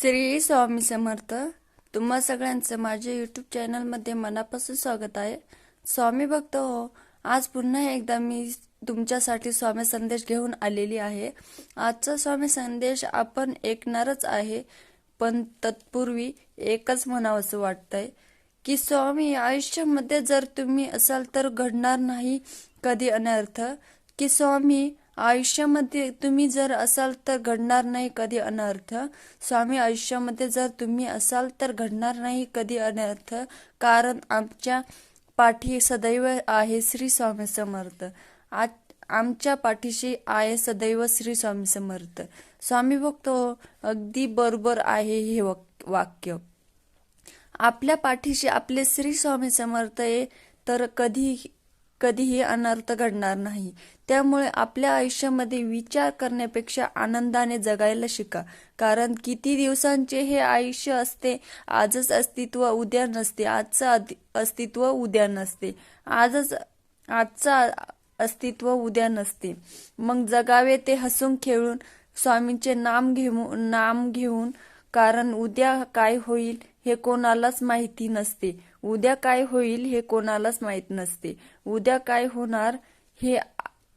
श्री स्वामी समर्थ तुम्हा सगळ्यांचं माझ्या युट्यूब चॅनलमध्ये मनापासून स्वागत आहे. स्वामी भक्त हो आज पुन्हा एकदा मी तुमच्यासाठी स्वामी संदेश घेऊन आलेली आहे. आजचा स्वामी संदेश आपण ऐकणारच आहे पण तत्पूर्वी एकच म्हणावंसं वाटतंय की स्वामी आयुष्यामध्ये जर तुम्ही असाल तर घडणार नाही कधी अनर्थ की स्वामी आयुष्यामध्ये तुम्ही जर असाल तर घडणार नाही कधी अनर्थ. स्वामी आयुष्यामध्ये जर तुम्ही असाल तर घडणार नाही कधी अनर्थ कारण आमच्या पाठी सदैव आहे श्री स्वामी समर्थ. आज आमच्या पाठीशी आहे सदैव श्री स्वामी समर्थ. स्वामी बघतो हो, अगदी बरोबर आहे हे वाक्य. आपल्या पाठीशी आपले श्री स्वामी समर्थ आहे तर कधी कधीही अनर्थ घडणार नाही. त्यामुळे आपल्या आयुष्यामध्ये विचार करण्यापेक्षा आनंदाने जगायला शिका. कारण किती दिवसांचे हे आयुष्य असते आजच अस्तित्व उद्या नसते आजचं अति- अस्तित्व उद्या नसते. आजच आजचा अस्तित्व उद्या नसते. मग जगावे ते हसून खेळून स्वामींचे नाम घेऊन नाम घेऊन कारण उद्या काय होईल हे कोणालाच माहिती नसते. उद्या काय होईल हे कोणालाच माहीत नसते. उद्या काय होणार हे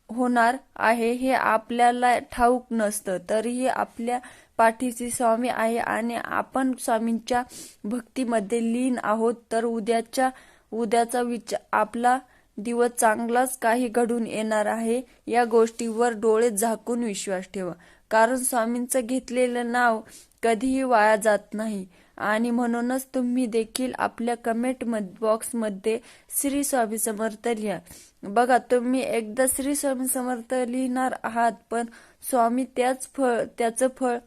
होणार आहे हे आपल्याला ठाऊक नसतं. तरीही आपल्या पाठीचे स्वामी आहे आणि आपण स्वामींच्या भक्तीमध्ये लीन आहोत. तर उद्याच्या उद्याचा विचार आपला दिवस चांगलाच काही घडून येणार आहे या गोष्टीवर डोळे झाकून विश्वास ठेवा. कारण स्वामींचं घेतलेलं नाव कधीही वाया जात नाही. आणि म्हणूनच तुम्ही देखील आपल्या कमेंट बॉक्समध्ये श्री स्वामी समर्थ लिहा. बघा तुम्ही एकदा श्री स्वामी समर्थ लिहिणार आहात पण स्वामी त्याच फळ त्याचं फळ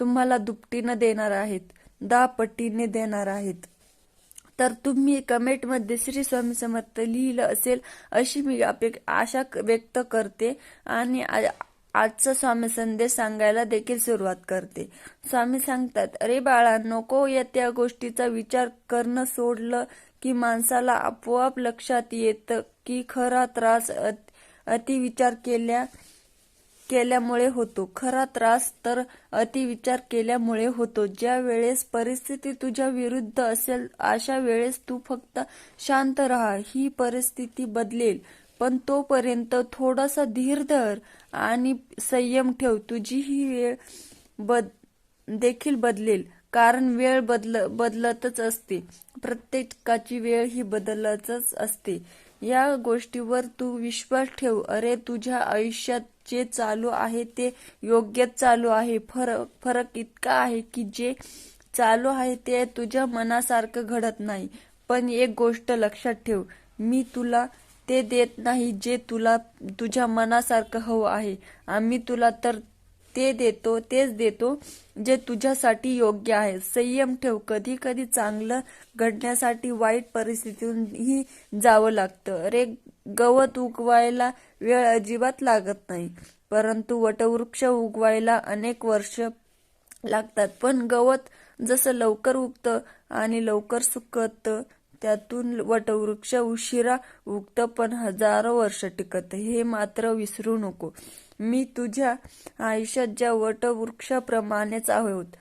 तुम्हाला दुपटीनं देणार आहेत दहा पट्टीने देणार आहेत. तर तुम्ही कमेंटमध्ये श्री स्वामी समर्थ लिहिलं असेल अशी मी अपेक आशा व्यक्त करते आणि आजचा स्वामी संदेश सांगायला देखील सुरुवात करते. स्वामी सांगतात अरे बाळा नको या त्या गोष्टीचा विचार करणं सोडलं की माणसाला आपोआप लक्षात येतं की खरा त्रास अति अतिविचार केल्या केल्यामुळे होतो. खरा त्रास तर अतिविचार केल्यामुळे होतो. ज्या वेळेस परिस्थिती तुझ्या विरुद्ध असेल अशा वेळेस तू फक्त शांत राहा. ही परिस्थिती बदलेल. पण तोपर्यंत थोडासा धीर धर आणि संयम ठेव. तुझी ही वेळ बद देखील बदलेल. कारण वेळ बदल बदलतच असते. प्रत्येकाची वेळ ही बदलतच असते. या गोष्टीवर तू विश्वास ठेव. अरे तुझ्या आयुष्यात जे चालू आहे ते योग्यच चालू आहे. फरक फरक इतका आहे की जे चालू आहे ते तुझ्या मनासारखं घडत नाही. पण एक गोष्ट लक्षात ठेव. मी तुला ते देत नाही जे तुला तुझ्या मनासारखं हवं आहे. आम्ही तुला तर ते देतो तेच देतो जे तुझ्यासाठी योग्य आहे. संयम ठेव. कधी कधी चांगलं घडण्यासाठी वाईट परिस्थितीतूनही जावं लागतं. अरे गवत उगवायला वेळ अजिबात लागत नाही. परंतु वटवृक्ष उगवायला अनेक वर्ष लागतात. पण गवत जसं लवकर उगतं आणि लवकर सुकतं त्यातून वटवृक्ष उशिरा उगतं पण हजारो वर्ष टिकत. हे मात्र विसरू नको. मी तुझ्या आयुष्यात ज्या वटवृक्षाप्रमाणेच आहोत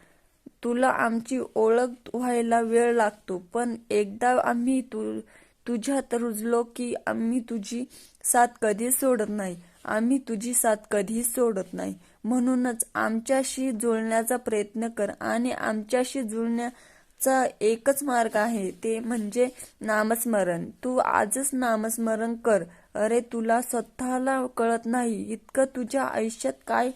तुला आमची ओळख व्हायला वेळ लागतो. पण एकदा आम्ही तु तुझ्यात रुजलो की आम्ही तुझी साथ कधीच सोडत नाही. आम्ही तुझी साथ कधीच सोडत नाही. म्हणूनच आमच्याशी जुळण्याचा प्रयत्न कर आणि आमच्याशी जुळण्याचा एकच मार्ग आहे ते म्हणजे नामस्मरण. तू आजच नामस्मरण कर. अरे तुला स्वतःला कळत नाही. इतकं तुझ्या आयुष्यात काय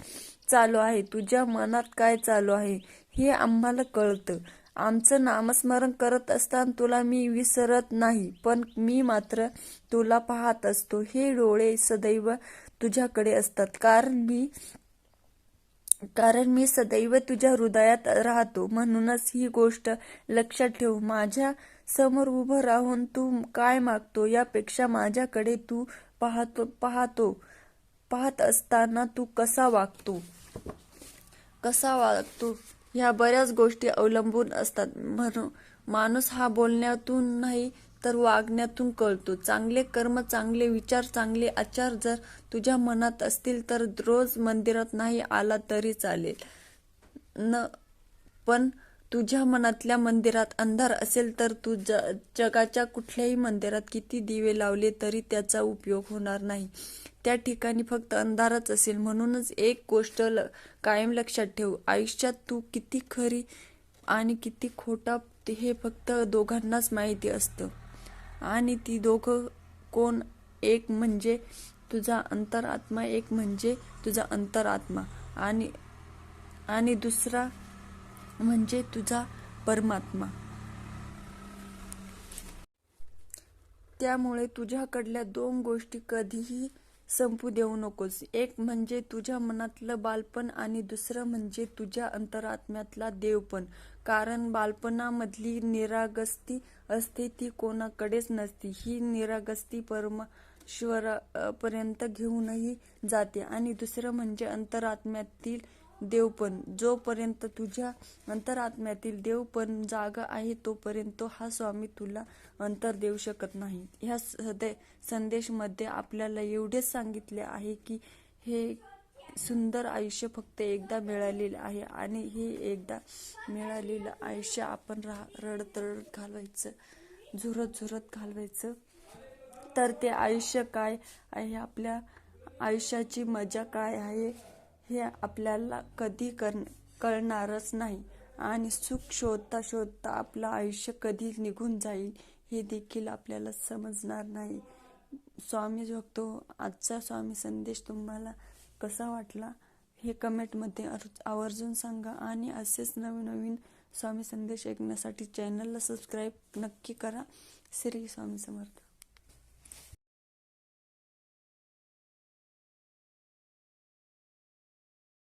चालू आहे? तुझ्या मनात काय चालू आहे? हे आम्हाला कळतं. आमचं नामस्मरण करत असताना तुला मी विसरत नाही पण मी मात्र तुला पाहत असतो. हे डोळे सदैव तुझ्याकडे असतात. कारण मी कारण मी सदैव तुझ्या हृदयात राहतो. म्हणूनच ही गोष्ट लक्षात ठेव. माझ्या समोर उभं राहून तू काय मागतो? यापेक्षा माझ्याकडे तू पाहतो पाहतो. पाहत असताना तू कसा वागतो? कसा वागतो? ह्या बऱ्याच गोष्टी अवलंबून असतात. म्हणून माणूस हा बोलण्यातून नाही तर वागण्यातून कळतो. चांगले कर्म चांगले विचार चांगले आचार जर तुझ्या मनात असतील तर रोज मंदिरात नाही आला तरी चालेल. न पण तुझ्या मनातल्या मंदिरात अंधार असेल तर तू ज जगाच्या कुठल्याही मंदिरात किती दिवे लावले तरी त्याचा उपयोग होणार नाही. त्या ठिकाणी फक्त अंधारच असेल. म्हणूनच एक गोष्ट ल कायम लक्षात ठेव. आयुष्यात तू किती खरी आणि किती खोटा हे फक्त दोघांनाच माहिती असतं. आणि ती दोघं कोण? एक म्हणजे तुझा अंतरात्मा एक म्हणजे तुझा अंतरात्मा. आणि आणि दुसरा म्हणजे तुझा परमात्मा. त्यामुळे तुझ्याकडल्या दोन गोष्टी कधीही संपू देऊ नकोस. एक म्हणजे तुझ्या मनातलं बालपण आणि दुसरं म्हणजे तुझ्या अंतरात्म्यातला देवपण. कारण बालपणामधली निरागस्ती असते ती कोणाकडेच नसती. ही निरागस्ती परमेश्वरापर्यंत घेऊनही जाते. आणि दुसरं म्हणजे अंतरात्म्यातील देवपण जोपर्यंत तुझ्या अंतरात्म्यातील देवपण जागा आहे तोपर्यंत हा स्वामी तुला अंतर देऊ शकत नाही. ह्या सदे संदेशमध्ये आपल्याला एवढेच सांगितले आहे की हे सुंदर आयुष्य फक्त एकदा मिळालेलं आहे आणि हे एकदा मिळालेलं आयुष्य आपण रा रडत रडत घालवायचं झुरत झुरत घालवायचं. तर ते आयुष्य काय आहे? आपल्या आयुष्याची मजा काय आहे? हे आपल्याला कधी कर कळणारच नाही. आणि सुख शोधता शोधता आपलं आयुष्य कधी निघून जाईल हे देखील आपल्याला समजणार नाही. स्वामी बघतो आजचा स्वामी संदेश तुम्हाला कसा वाटला? हे कमेंटमध्ये आवर्जून सांगा आणि असेच नवीन नवीन स्वामी संदेश ऐकण्यासाठी चॅनलला सबस्क्राईब नक्की करा. श्री स्वामी समर्थ.